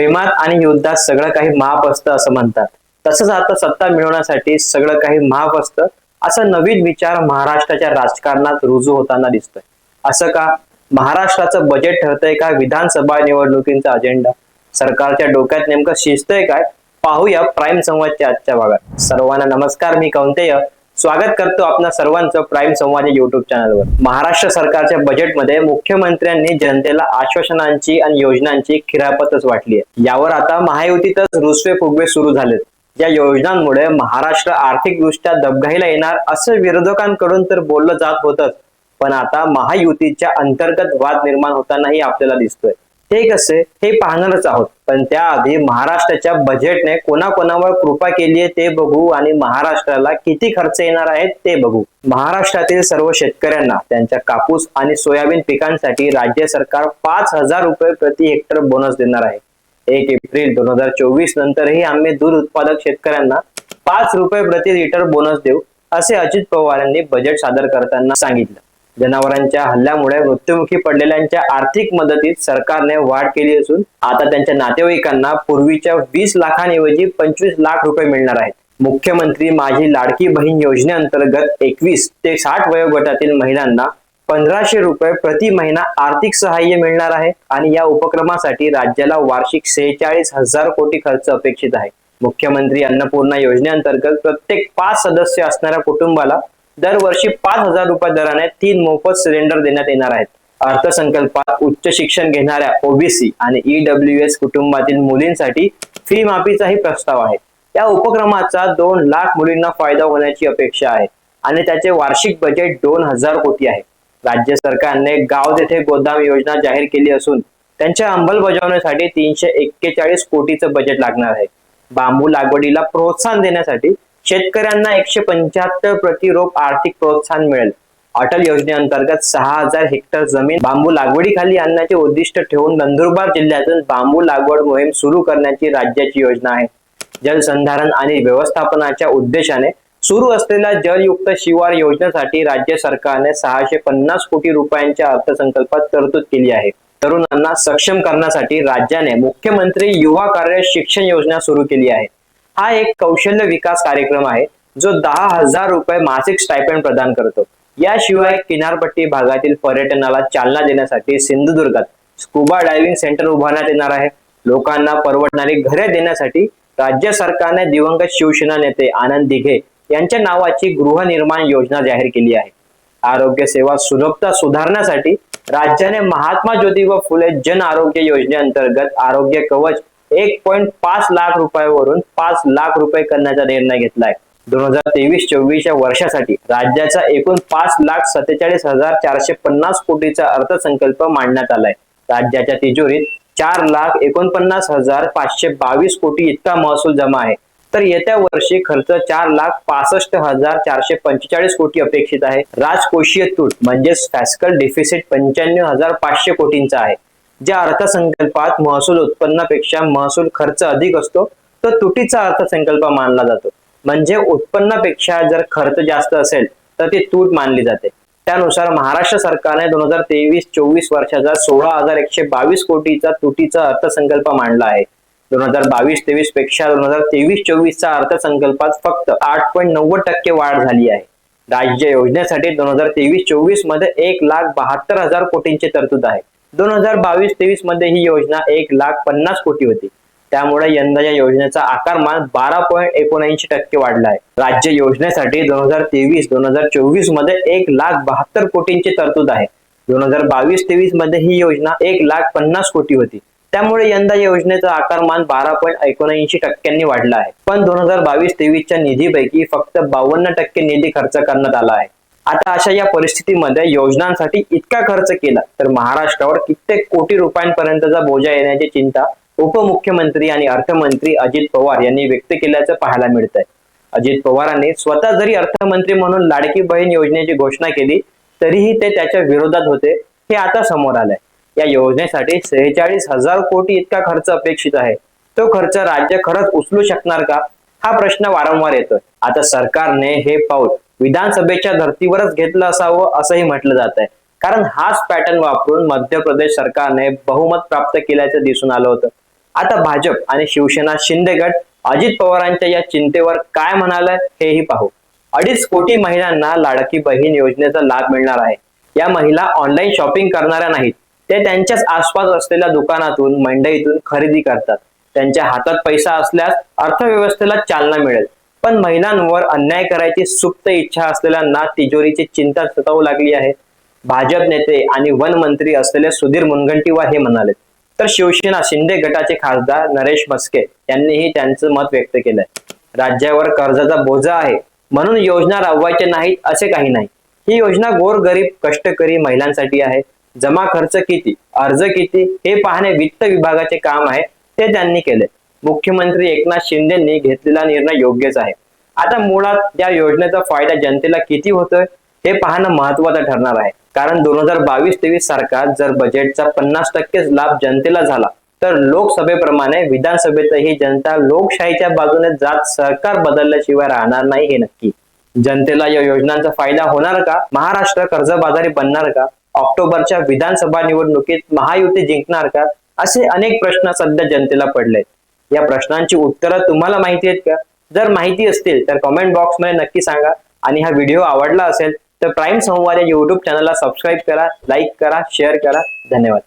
प्रेमात आणि युद्धात सगळं काही महाप असतं असं म्हणतात. तसंच आता सत्ता मिळवण्यासाठी सगळं काही महाप असतं असा नवीन विचार महाराष्ट्राच्या राजकारणात रुजू होताना दिसतोय. असं का? महाराष्ट्राचं बजेट ठरतंय का? विधानसभा निवडणुकींचा अजेंडा सरकारच्या डोक्यात नेमकं शिजतंय काय? पाहूया प्राईम संवादच्या आजच्या भागात. सर्वांना नमस्कार मी कौंतेय. स्वागत करतो आपल्या सर्वांचं प्राईम संवाद युट्यूब चॅनलवर महाराष्ट्र सरकारच्या बजेटमध्ये मुख्यमंत्र्यांनी जनतेला आश्वासनांची आणि योजनांची खिरापतच वाटली आहे. यावर आता महायुतीतच रुसवे फुगवे सुरू झालेत. या योजनांमुळे महाराष्ट्र आर्थिकदृष्ट्या दबघाईला येणार असं विरोधकांकडून तर बोललं जात होतच. पण आता महायुतीच्या अंतर्गत वाद निर्माण होतानाही आपल्याला दिसतोय. हे कसे हे पाहणारच आहोत. पण त्याआधी महाराष्ट्राच्या बजेटने कोणाकोणावर कृपा केली आहे ते बघू आणि महाराष्ट्राला किती खर्च येणार आहेत ते बघू. महाराष्ट्रातील सर्व शेतकऱ्यांना त्यांच्या कापूस आणि सोयाबीन पिकांसाठी राज्य सरकार पाच हजार रुपये प्रति हेक्टर बोनस देणार आहे. एक एप्रिल दोन हजार चोवीस नंतरही आम्ही दूध उत्पादक शेतकऱ्यांना पाच रुपये प्रति लिटर बोनस देऊ असे अजित पवार यांनी बजेट सादर करताना सांगितलं. जनावरांच्या हल्ल्यामुळे मृत्युमुखी पडलेल्यांच्या आर्थिक मदतीत सरकारने वाढ केली असून आता त्यांच्या नातेवाईकांना पूर्वीच्या वीस लाखांऐवजी पंचवीस लाख रुपये मिळणार आहेत. मुख्यमंत्री माझी लाडकी बहीण योजनेअंतर्गत एकवीस ते साठ वयोगटातील महिलांना पंधराशे रुपये प्रति महिना आर्थिक सहाय्य मिळणार आहे आणि या उपक्रमासाठी राज्याला वार्षिक सेहेचाळीस हजार कोटी खर्च अपेक्षित आहे. मुख्यमंत्री अन्नपूर्णा योजनेअंतर्गत प्रत्येक पाच सदस्य असणाऱ्या कुटुंबाला दरवर्षी पाच हजार रुपये दराने तीन मोफत सिलेंडर देण्यात येणार आहेत. अर्थसंकल्पात उच्च शिक्षण घेणाऱ्या ओबीसी आणि ईडब्ल्यू एस कुटुंबातील मुलींसाठी फी माफीचाही प्रस्ताव आहे. या उपक्रमाचा दोन लाख मुलींना फायदा होण्याची अपेक्षा आहे आणि त्याचे वार्षिक बजेट दोन हजार कोटी आहे. राज्य सरकारने गाव तेथे गोदाम योजना जाहीर केली असून त्यांच्या अंमलबजावणीसाठी तीनशे एक्केचाळीस कोटीचं बजेट लागणार आहे. बांबू लागवडीला प्रोत्साहन देण्यासाठी शेतकऱ्यांना एकशे पंच्याहत्तर प्रतिरोप आर्थिक प्रोत्साहन मिळेल. अटल योजनेअंतर्गत सहा हजार हेक्टर जमीन बांबू लागवडीखाली आणण्याचे उद्दिष्ट ठेवून नंदुरबार जिल्ह्यातून बांबू लागवड मोहीम सुरू करण्याची राज्याची योजना आहे. जलसंधारण आणि व्यवस्थापनाच्या उद्देशाने सुरू असलेल्या जलयुक्त शिवार योजनेसाठी राज्य सरकारने सहाशे पन्नास कोटी रुपयांच्या अर्थसंकल्पात तरतूद केली आहे. तरुणांना सक्षम करण्यासाठी राज्याने मुख्यमंत्री युवा कार्य शिक्षण योजना सुरू केली आहे. हा एक कौशल्य विकास कार्यक्रम आहे जो दहा हजार रुपये मासिक स्टायपेंड प्रदान करतो. याशिवाय किनारपट्टी भागातील पर्यटनाला चालना देण्यासाठी सिंधुदुर्गात स्कुबा डायव्हिंग सेंटर उभारण्यात येणार आहे. लोकांना परवडणारी घरे देण्यासाठी राज्य सरकारने दिवंगत शिवसेना नेते आनंद दिघे यांच्या नावाची गृहनिर्माण योजना जाहीर केली आहे. आरोग्य सेवा सुलभता सुधारण्यासाठी राज्याने महात्मा ज्योतिबा फुले जन आरोग्य योजनेअंतर्गत आरोग्य कवच एक पॉईंट पाच लाख रुपयावरून पाच लाख रुपये करण्याचा निर्णय घेतलाय. दोन हजार तेवीस चोवीस या वर्षासाठी राज्याचा एकूण पाच लाख सत्तेचाळीस हजार चारशे पन्नास कोटीचा अर्थसंकल्प मांडण्यात आलाय. राज्याच्या तिजोरीत चार लाख एकोणपन्नास हजार पाचशे बावीस कोटी इतका महसूल जमा आहे. तर येत्या वर्षी खर्च चार लाख पासष्ट हजार चारशे पंचेचाळीस कोटी अपेक्षित आहे. राजकोषीय तूट म्हणजेच फॅस्कल डिफिसिट पंच्याण्णव हजार पाचशे कोटींचा आहे. ज्या अर्थसंकल्पात महसूल उत्पन्नापेक्षा महसूल खर्च अधिक असतो तो तुटीचा अर्थसंकल्प मानला जातो. म्हणजे उत्पन्नापेक्षा जर खर्च जास्त असेल तर ती तूट मानली जाते. त्यानुसार महाराष्ट्र सरकारने दोन हजार तेवीस चोवीस वर्षाचा सोळा हजार एकशे बावीस कोटीचा तुटीचा अर्थसंकल्प मांडला आहे. दोन हजार बावीस तेवीसपेक्षा दोन हजार तेवीस चोवीसचा अर्थसंकल्पात फक्त आठ पॉईंट नव्वद टक्के वाढ झाली आहे. राज्य योजनेसाठी दोन हजार तेवीस चोवीसमध्ये एक लाख बहात्तर हजार कोटींची तरतूद आहे. दोन हजार बावीस तेवीसमध्ये ही योजना एक लाख पन्नास कोटी होती. त्यामुळे यंदा या योजनेचा आकारमान बारा पॉईंट एकोणऐंशी टक्के वाढला आहे. राज्य योजनेसाठी दोन हजार तेवीस दोन हजार चोवीसमध्ये एक लाख बहात्तर कोटींची तरतूद आहे. दोन हजार बावीस तेवीसमध्ये ही योजना एक लाख पन्नास कोटी होती. त्यामुळे यंदा या योजनेचा आकारमान बारा पॉईंट एकोणऐंशी टक्क्यांनी वाढला आहे. पण दोन हजार बावीस तेवीसच्या निधीपैकी फक्त बावन्न टक्के निधी खर्च करण्यात आला आहे. आता अशा या परिस्थितीमध्ये योजनांसाठी इतका खर्च केला तर महाराष्ट्रावर कित्येक कोटी रुपयांपर्यंतचा बोजा येण्याची चिंता उपमुख्यमंत्री आणि अर्थमंत्री अजित पवार यांनी व्यक्त केल्याचं पाहायला मिळत आहे अजित पवारांनी स्वतः जरी अर्थमंत्री म्हणून लाडकी बहीण योजनेची घोषणा केली तरीही ते त्याच्या विरोधात होते हे आता समोर आलंय. या योजनेसाठी सेहेचाळीस हजार कोटी इतका खर्च अपेक्षित आहे. तो खर्च राज्य खरंच उचलू शकणार का? हा प्रश्न वारंवार येतोय. आता सरकारने हे पाऊल विधानसभेच्या धर्तीवरच घेतलं असावं असंही म्हटलं जात आहे कारण हाच पॅटर्न वापरून मध्य प्रदेश सरकारने बहुमत प्राप्त केल्याचं दिसून आलं होतं. आता भाजप आणि शिवसेना शिंदे गट अजित पवारांच्या या चिंतेवर काय म्हणालं हेही पाहू. अडीच कोटी महिलांना लाडकी बहीण योजनेचा लाभ मिळणार आहे. या महिला ऑनलाईन शॉपिंग करणाऱ्या नाहीत. ते त्यांच्याच आसपास असलेल्या दुकानातून मंडईतून खरेदी करतात. त्यांच्या हातात पैसा असल्यास अर्थव्यवस्थेला चालना मिळेल. पण महिलांवर अन्याय करायची सुप्त इच्छा असलेल्यांना तिजोरीची चिंता सतावू लागली आहे. भाजप नेते आणि वन मंत्री असलेले सुधीर मुनगंटीवार हे म्हणाले तर शिवसेना शिंदे गटाचे खासदार नरेश मस्के यांनीही त्यांचं मत व्यक्त केलंय. राज्यावर कर्जाचा बोजा आहे. म्हणून योजना राबवायचे नाहीत असे काही नाही. ही योजना गोरगरीब कष्टकरी महिलांसाठी आहे. जमा खर्च किती अर्ज किती हे पाहणे वित्त विभागाचे काम आहे ते त्यांनी केले. मुख्यमंत्री एकनाथ शिंदेंनी घेतलेला निर्णय योग्यच आहे. आता मुळात या योजनेचा फायदा जनतेला किती होतोय हे पाहणं महत्वाचं ठरणार आहे. कारण दोन हजार बावीस तेवीस सरकार जर बजेटचा पन्नास टक्केच लाभ जनतेला झाला तर लोकसभेप्रमाणे विधानसभेतही जनता लोकशाहीच्या बाजूने जात सरकार बदलल्याशिवाय राहणार नाही हे नक्की. जनतेला या योजनांचा फायदा होणार का? महाराष्ट्र कर्जबाजारी बनणार का? ऑक्टोबरच्या विधानसभा निवडणुकीत महायुती जिंकणार का? असे अनेक प्रश्न सध्या जनतेला पडले या प्रश्नांची उत्तरं तुम्हाला माहिती आहेत का? जर माहिती असतील तर कमेंट बॉक्समध्ये नक्की सांगा. आणि हा व्हिडिओ आवडला असेल तर प्राईम संवाद या युट्यूब चॅनलला सबस्क्राईब करा लाईक करा शेअर करा. धन्यवाद.